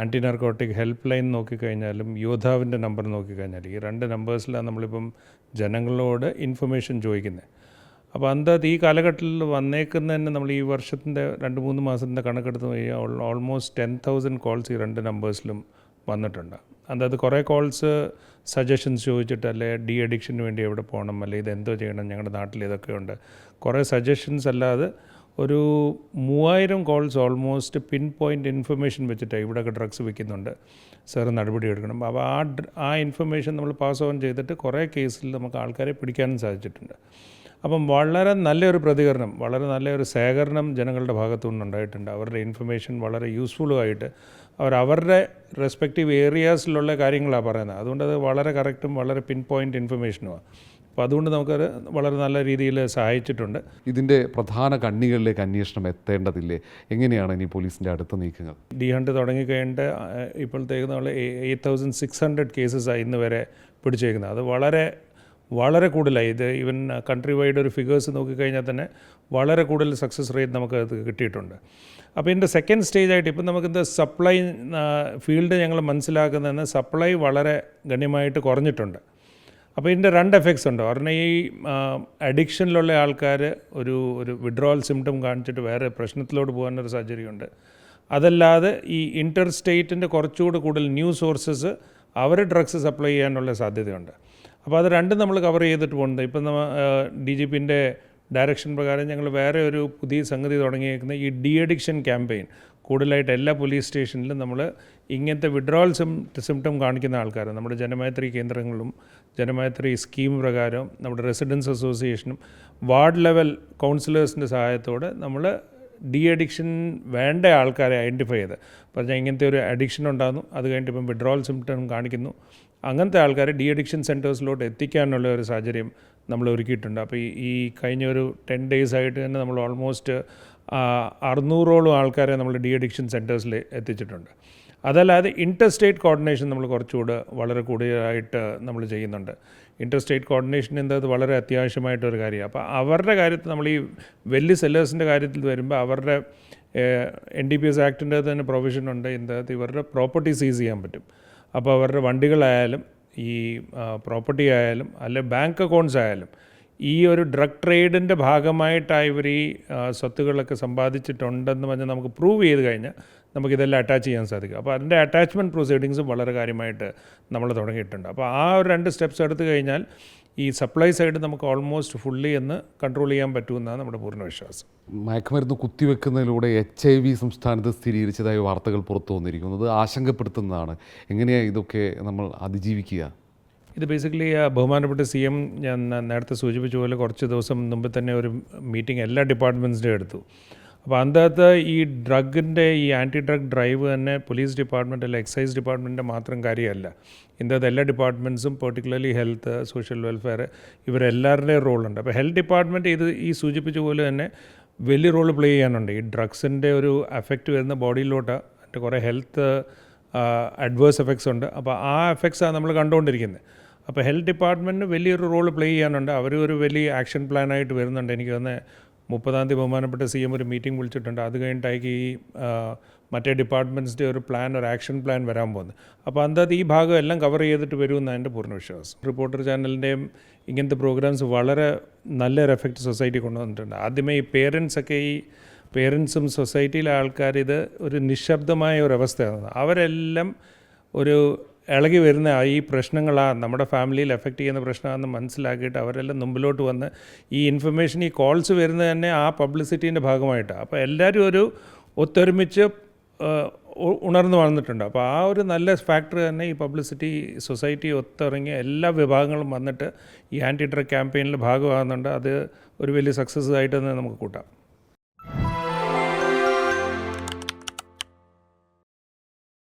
Anti narcotic help line നോക്കിക്കഴിഞ്ഞാലും യോദ്ധാവിന്റെ number നോക്കിക്കഴിഞ്ഞാൽ ഈ രണ്ട് നമ്പേഴ്സിലാണ് നമ്മളിപ്പം ജനങ്ങളോട് ഇൻഫർമേഷൻ ചോദിക്കുന്നത് അപ്പോൾ അന്തത് ഈ കാലഘട്ടത്തിൽ വന്നേക്കുന്നതന്നെ നമ്മൾ ഈ വർഷത്തിന്റെ രണ്ട് മൂന്ന് മാസത്തിന്റെ കണക്കെടുത്ത് കഴിഞ്ഞാൽ ഓൾമോസ്റ്റ് ടെൻ തൗസൻഡ് കോൾസ് ഈ രണ്ട് നമ്പേഴ്സിലും വന്നിട്ടുണ്ട്. അതായത് കുറേ കോൾസ് സജഷൻസ് ചോദിച്ചിട്ട് അല്ലെ ഡി അഡിക്ഷന് വേണ്ടി എവിടെ പോകണം അല്ലെ ഇത് എന്തോ ചെയ്യണം ഞങ്ങളുടെ നാട്ടിൽ ഇതൊക്കെ ഉണ്ട്. കുറേ സജഷൻസ് അല്ലാതെ ഒരു മൂവായിരം calls almost pin point information വെച്ചിട്ട് ഇവിടെയൊക്കെ ഡ്രഗ്സ് വിൽക്കുന്നുണ്ട് സാർ നടപടി എടുക്കണം അപ്പോൾ ആ ആ ഇൻഫർമേഷൻ നമ്മൾ പാസ് ഓൺ ചെയ്തിട്ട് കുറേ കേസിൽ നമുക്ക് ആൾക്കാരെ പിടിക്കാനും സാധിച്ചിട്ടുണ്ട്. അപ്പം വളരെ നല്ലൊരു പ്രതികരണം വളരെ നല്ലൊരു ശേഖരണം ജനങ്ങളുടെ ഭാഗത്തു നിന്നുണ്ടായിട്ടുണ്ട് അവരുടെ ഇൻഫർമേഷൻ വളരെ യൂസ്ഫുള്ളുമായിട്ട് അവർ അവരുടെ റെസ്പെക്റ്റീവ് ഏരിയാസിലുള്ള കാര്യങ്ങളാണ് പറയുന്നത്. അതുകൊണ്ട് അത് വളരെ കറക്റ്റും വളരെ പിൻ പോയിന്റ് ഇൻഫർമേഷനുമാണ് അപ്പോൾ അതുകൊണ്ട് നമുക്കത് വളരെ നല്ല രീതിയിൽ സഹായിച്ചിട്ടുണ്ട്. ഇതിന്റെ പ്രധാന കണ്ണികളിലേക്ക് അന്വേഷണം എത്തേണ്ടതില്ലേ? എങ്ങനെയാണ് ഇനി പോലീസിന്റെ അടുത്ത നീക്കങ്ങൾ? ഡി ഹണ്ട് തുടങ്ങിക്കഴിഞ്ഞിട്ട് ഇപ്പോഴത്തേക്ക് നമ്മൾ എയ്റ്റ് തൗസൻഡ് സിക്സ് ഹൺഡ്രഡ് കേസസാണ് ഇന്ന് വരെ പിടിച്ചേക്കുന്നത്. അത് വളരെ വളരെ കൂടുതലായി. ഇത് ഈവൻ കൺട്രി വൈഡ് ഒരു ഫിഗേഴ്സ് നോക്കിക്കഴിഞ്ഞാൽ തന്നെ വളരെ കൂടുതൽ സക്സസ് റേറ്റ് നമുക്ക് അത് കിട്ടിയിട്ടുണ്ട്. അപ്പോൾ ഇതിന്റെ സെക്കൻഡ് സ്റ്റേജ് ആയിട്ട് ഇപ്പം നമുക്കിത് സപ്ലൈ ഫീൽഡ് ഞങ്ങൾ മനസ്സിലാക്കുന്നതെന്ന് സപ്ലൈ വളരെ ഗണ്യമായിട്ട് കുറഞ്ഞിട്ടുണ്ട്. അപ്പോൾ ഇതിന്റെ രണ്ട് എഫക്ട്സ് ഉണ്ട്? ഒരെണ്ണം ഈ അഡിക്ഷനിലുള്ള ആൾക്കാർ ഒരു ഒരു വിഡ്രോവൽ സിംറ്റം കാണിച്ചിട്ട് വേറെ പ്രശ്നത്തിലോട്ട് പോകാനൊരു സാഹചര്യമുണ്ട്. അതല്ലാതെ ഈ ഇന്റർ സ്റ്റേറ്റിന്റെ കുറച്ചുകൂടി കൂടുതൽ ന്യൂ സോഴ്സസ് അവർ ഡ്രഗ്സ് സപ്ലൈ ചെയ്യാനുള്ള സാധ്യതയുണ്ട്. അപ്പോൾ അത് രണ്ടും നമ്മൾ കവർ ചെയ്തിട്ട് പോകുന്നത് ഇപ്പം നമ്മൾ ഡി ജി പിന്റെ ഡയറക്ഷൻ പ്രകാരം ഞങ്ങൾ വേറെ ഒരു പുതിയ സംഗതി തുടങ്ങിയേക്കുന്ന ഈ ഡി അഡിക്ഷൻ ക്യാമ്പയിൻ. കൂടുതലായിട്ട് എല്ലാ പോലീസ് സ്റ്റേഷനിലും നമ്മൾ ഇങ്ങനത്തെ വിഡ്രോവൽ സിം സിംറ്റം കാണിക്കുന്ന ആൾക്കാർ നമ്മുടെ ജനമൈത്രി കേന്ദ്രങ്ങളും ജനമൈത്രി സ്കീം പ്രകാരം നമ്മുടെ റെസിഡൻസ് അസോസിയേഷനും വാർഡ് ലെവൽ കൗൺസിലേഴ്സിന്റെ സഹായത്തോടെ നമ്മൾ ഡി അഡിക്ഷൻ വേണ്ട ആൾക്കാരെ ഐഡന്റിഫൈ ചെയ്ത്. പറഞ്ഞാൽ ഇങ്ങനത്തെ ഒരു അഡിക്ഷൻ ഉണ്ടാകുന്നു. അത് കഴിഞ്ഞിട്ട് ഇപ്പം വിഡ്രോവൽ സിംറ്റം കാണിക്കുന്നു. അങ്ങനത്തെ ആൾക്കാരെ ഡി അഡിക്ഷൻ സെന്റേഴ്സിലോട്ട് എത്തിക്കാനുള്ള ഒരു സാഹചര്യം നമ്മൾ ഒരുക്കിയിട്ടുണ്ട്. അപ്പോൾ ഈ കഴിഞ്ഞ ഒരു ടെൻ ഡേയ്സ് ആയിട്ട് തന്നെ നമ്മൾ ഓൾമോസ്റ്റ് അറുന്നൂറോളം ആൾക്കാരെ നമ്മൾ ഡി അഡിക്ഷൻ സെന്റേഴ്സിൽ എത്തിച്ചിട്ടുണ്ട്. അതല്ലാതെ ഇന്റർ സ്റ്റേറ്റ് കോർഡിനേഷൻ നമ്മൾ കുറച്ചുകൂടെ വളരെ കൂടുതലായിട്ട് നമ്മൾ ചെയ്യുന്നുണ്ട്. ഇന്റർ സ്റ്റേറ്റ് കോർഡിനേഷൻ എന്നത് വളരെ അത്യാവശ്യമായിട്ടൊരു കാര്യമാണ്. അപ്പോൾ അവരുടെ കാര്യത്തിൽ നമ്മൾ ഈ വലിയ സെല്ലേഴ്സിന്റെ കാര്യത്തിൽ വരുമ്പോൾ അവരുടെ എൻ ഡി പി എസ് ആക്ടിന്റെ തന്നെ പ്രൊവിഷൻ ഉണ്ട്. ഇതിനകത്ത് ഇവരുടെ പ്രോപ്പർട്ടി സീസ് ചെയ്യാൻ പറ്റും. അപ്പോൾ അവരുടെ വണ്ടികളായാലും ഈ പ്രോപ്പർട്ടി ആയാലും അല്ലെ ബാങ്ക് അക്കൗണ്ട്സ് ആയാലും ഈ ഒരു ഡ്രഗ് ട്രേഡിന്റെ ഭാഗമായിട്ടാണ് ഇവർ ഈ സ്വത്തുകളൊക്കെ സമ്പാദിച്ചിട്ടുണ്ടെന്ന് പറഞ്ഞാൽ നമുക്ക് പ്രൂവ് ചെയ്ത് കഴിഞ്ഞാൽ നമുക്കിതെല്ലാം അറ്റാച്ച് ചെയ്യാൻ സാധിക്കും. അപ്പോൾ അതിന്റെ അറ്റാച്ച്മെന്റ് പ്രൊസീഡിങ്സും വളരെ കാര്യമായിട്ട് നമ്മൾ തുടങ്ങിയിട്ടുണ്ട്. അപ്പോൾ ആ ഒരു രണ്ട് സ്റ്റെപ്സ് എടുത്തു കഴിഞ്ഞാൽ ഈ സപ്ലൈ സൈഡ് നമുക്ക് ഓൾമോസ്റ്റ് ഫുള്ളി എന്ന് കൺട്രോൾ ചെയ്യാൻ പറ്റുമെന്നാണ് നമ്മുടെ പൂർണ വിശ്വാസം. മയക്കുമരുന്ന് കുത്തിവെക്കുന്നതിലൂടെ എച്ച് ഐ വി സംസ്ഥാനത്ത് സ്ഥിരീകരിച്ചതായി വാർത്തകൾ പുറത്തു വന്നിരിക്കുന്നത് ആശങ്കപ്പെടുത്തുന്നതാണ്. എങ്ങനെയാണ് ഇതൊക്കെ നമ്മൾ അതിജീവിക്കുക? ഇത് ബേസിക്കലി ബഹുമാനപ്പെട്ട സി എം ഞാൻ നേരത്തെ സൂചിപ്പിച്ച പോലെ കുറച്ച് ദിവസം മുമ്പ് തന്നെ ഒരു മീറ്റിംഗ് എല്ലാ ഡിപ്പാർട്ട്മെന്റ്സിന്റെ എടുത്തു. അപ്പോൾ അതിനകത്ത് ഈ ഡ്രഗിന്റെ ഈ ആന്റി ഡ്രഗ് ഡ്രൈവ് തന്നെ പോലീസ് ഡിപ്പാർട്ട്മെന്റ് അല്ലെങ്കിൽ എക്സൈസ് ഡിപ്പാർട്ട്മെന്റിന്റെ മാത്രം കാര്യമല്ല. ഇതിനകത്ത് എല്ലാ ഡിപ്പാർട്ട്മെന്റ്സും പെർട്ടിക്കുലർലി ഹെൽത്ത് സോഷ്യൽ വെൽഫെയർ ഇവരെല്ലാവരുടെയും റോളുണ്ട്. അപ്പോൾ ഹെൽത്ത് ഡിപ്പാർട്ട്മെന്റ് ഇത് ഈ സൂചിപ്പിച്ച പോലെ തന്നെ വലിയ റോൾ പ്ലേ ചെയ്യാനുണ്ട്. ഈ ഡ്രഗ്സിന്റെ ഒരു എഫക്റ്റ് വരുന്ന ബോഡിയിലോട്ട് മറ്റേ കുറേ ഹെൽത്ത് അഡ്വേഴ്സ് എഫക്ട്സ് ഉണ്ട്. അപ്പോൾ ആ എഫക്ട്സാണ് നമ്മൾ കണ്ടുകൊണ്ടിരിക്കുന്നത്. അപ്പോൾ ഹെൽത്ത് ഡിപ്പാർട്ട്മെന്റിന് വലിയൊരു റോൾ പ്ലേ ചെയ്യാനുണ്ട്. അവർ ഒരു വലിയ ആക്ഷൻ പ്ലാനായിട്ട് വരുന്നുണ്ട്. എനിക്ക് തന്നെ മുപ്പതാം തീയതി ബഹുമാനപ്പെട്ട സി എം ഒരു മീറ്റിംഗ് വിളിച്ചിട്ടുണ്ട്. അത് കഴിഞ്ഞിട്ടായിരിക്കും ഈ മറ്റേ ഡിപ്പാർട്ട്മെന്റ്സിന്റെ ഒരു പ്ലാൻ ഒരു ആക്ഷൻ പ്ലാൻ വരാൻ പോകുന്നത്. അപ്പോൾ അന്തത് ഈ ഭാഗം എല്ലാം കവർ ചെയ്തിട്ട് വരുമെന്നാണ് എന്റെ പൂർണ വിശ്വാസം. റിപ്പോർട്ടർ ചാനലിന്റെയും ഇങ്ങനത്തെ പ്രോഗ്രാംസ് വളരെ നല്ലൊരു എഫക്റ്റ് സൊസൈറ്റി കൊണ്ടുവന്നിട്ടുണ്ട്. ആദ്യമേ ഈ പേരൻസൊക്കെ ഈ പേരൻസും സൊസൈറ്റിയിലെ ആൾക്കാർ ഇത് ഒരു നിശബ്ദമായ ഒരു അവസ്ഥയാണ് അവരെല്ലാം ഒരു ഇളകി വരുന്ന ഈ പ്രശ്നങ്ങളാ നമ്മുടെ ഫാമിലിയിൽ എഫക്റ്റ് ചെയ്യുന്ന പ്രശ്നമാണെന്ന് മനസ്സിലാക്കിയിട്ട് അവരെല്ലാം മുമ്പിലോട്ട് വന്ന് ഈ ഇൻഫർമേഷൻ ഈ കോൾസ് വരുന്നത് തന്നെ ആ പബ്ലിസിറ്റീന്റെ ഭാഗമായിട്ടാണ് അപ്പോൾ എല്ലാവരും ഒരു ഒത്തൊരുമിച്ച് ഉണർന്നു വന്നിട്ടുണ്ട് അപ്പോൾ ആ ഒരു നല്ല ഫാക്ടർ തന്നെ ഈ പബ്ലിസിറ്റി സൊസൈറ്റി ഒത്തിറങ്ങിയ എല്ലാ വിഭാഗങ്ങളും വന്നിട്ട് ഈ ആന്റി ഡ്രഗ് ക്യാമ്പയിനിൽ ഭാഗമാകുന്നുണ്ട്. അത് ഒരു വലിയ സക്സസ് ആയിട്ട് തന്നെ നമുക്ക് കൂട്ടാം.